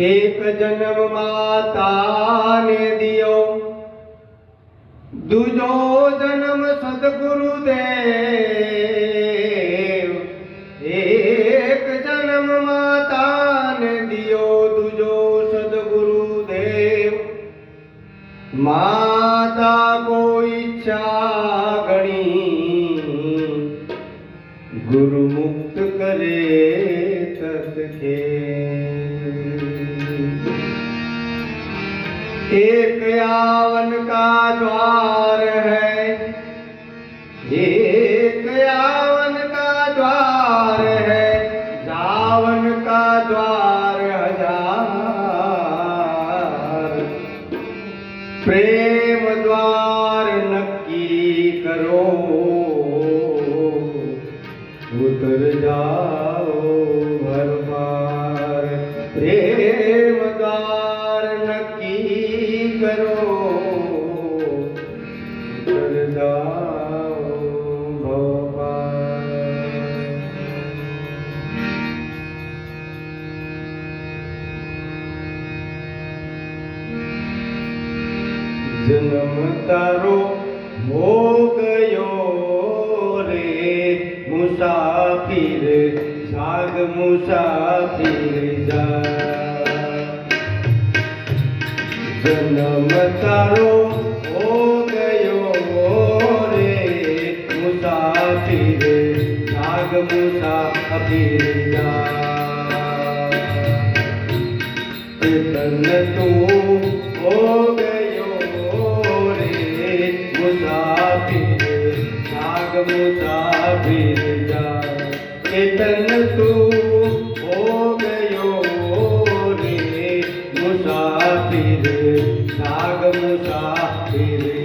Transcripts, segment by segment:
एक जन्म माता ने दियो दूजों एक आवन का द्वार है। જન્મ તારો હો ગયો રે, મુસાફિર, સાગ મુસાફિર જા. જન્મ તારો હો ગયો રે, મુસાફિર, સાગ મુસાફિર જા. તન તું મુસાફિર જા તન તું હો ગયો મુસાફિર જાગ મુસાફિર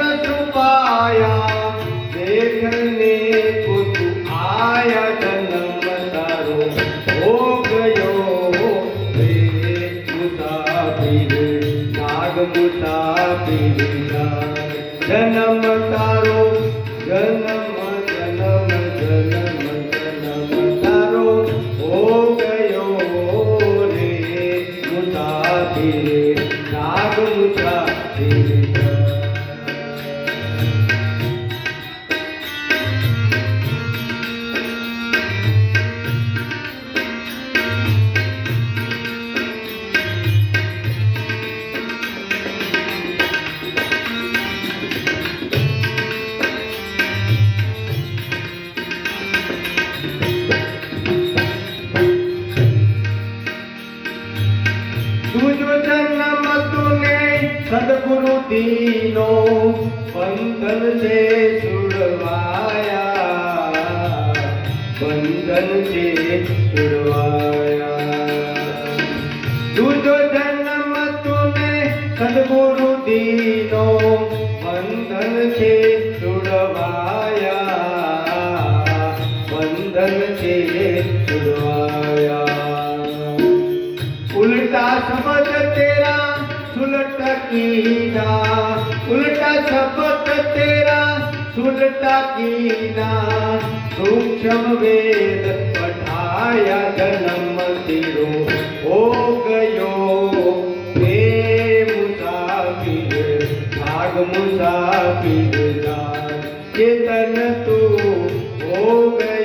રતન બંધન છે છોડવાયા. તુજો જન્મ તુને સદગુરુ દીનો બંધન છે છોડવાયા. બંધન છે છોડવાયા. ઉલટા શબ્દ તેરા સુલટકીના ઉલટા શબ્દ તેરા સુરતા કીના સૂક્ષ્મ વેદ પઠાયા જન્મ તીરો હો ગયો હે મુસાફિર ભાગ મુસાફિર ચેતન તું હો ગયો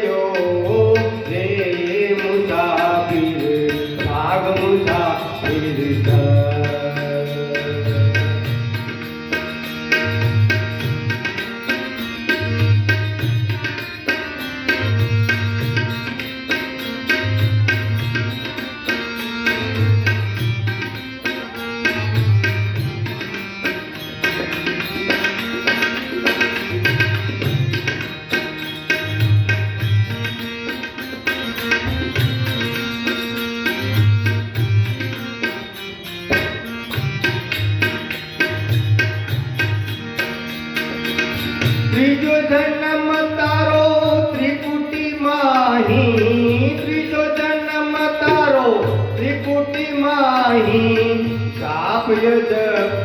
યજ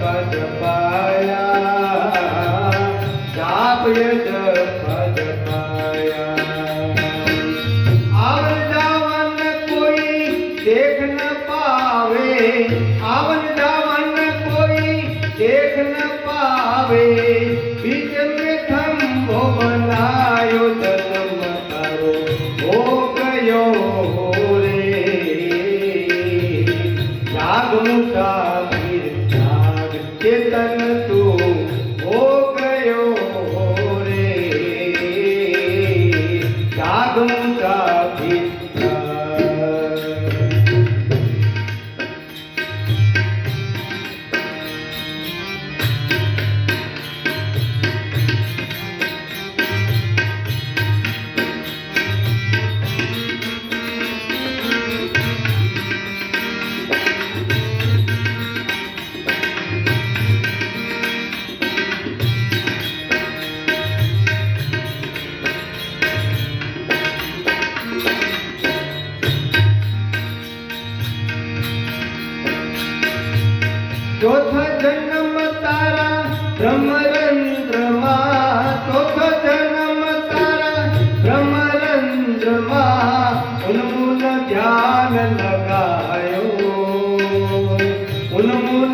પદ પાયા જાપ યજ પદ પાયા આવન જાવન કોઈ દેખ ન પાવે આવન જાવન કોઈ દેખ ન પાવે બીજ મે થંભો બનાયો જન્મ તારો ઓ ગયો રે જાગ મુકા que tan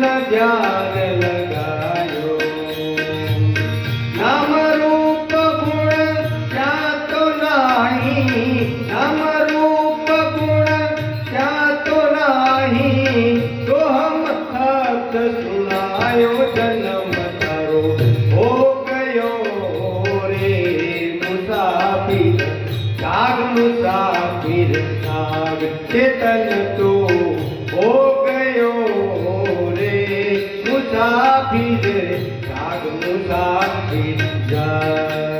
ઉન્મૂલ ધ્યાન લગાયો. નામ રૂપ ગુણ ત્યાં તો નહીં. નામ રૂપ ગુણ ત્યાં તો નહીં. તો હમ થત સુનાયો જન્મ તારો. ચેતન તો. જાગ મુસાફિર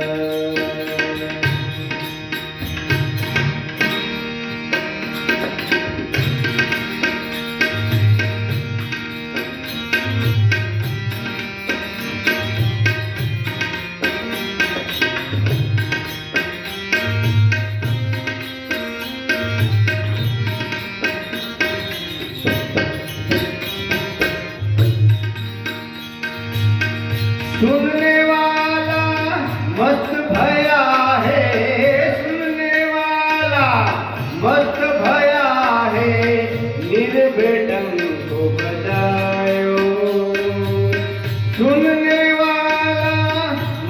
सुनने वाला मस्त भया है, सुनने वाला मस्त भया है निर्भेदन को बजायो। सुनने वाला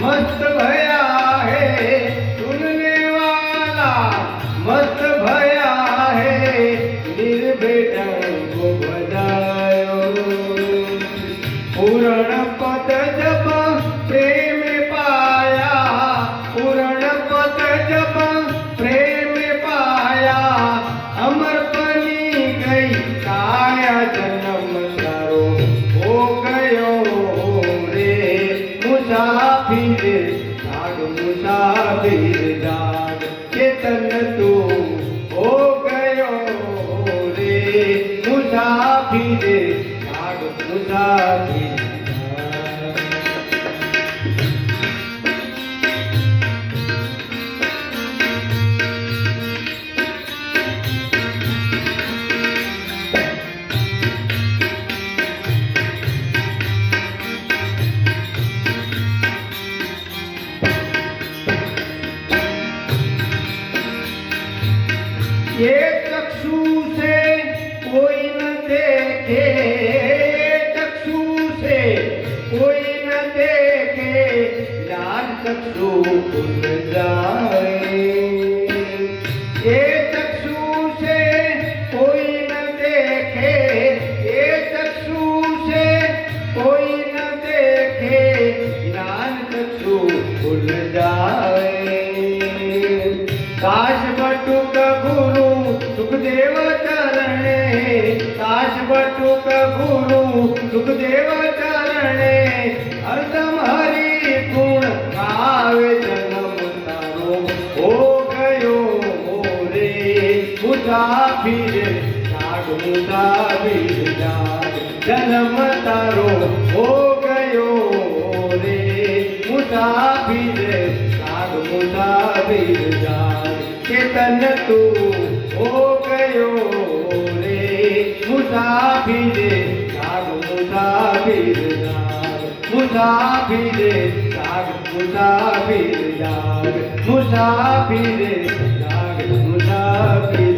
मस्त भया है, सुनने वाला मस्त भया है જાગ का जन्म तारो हो गयो रे मुदा बीज लाडू का बीज केतन तू हो गयो रे मुदा बीज लाडू मुदा बीज मुसाफिरे राग मुसाफिर राग मुसाफिर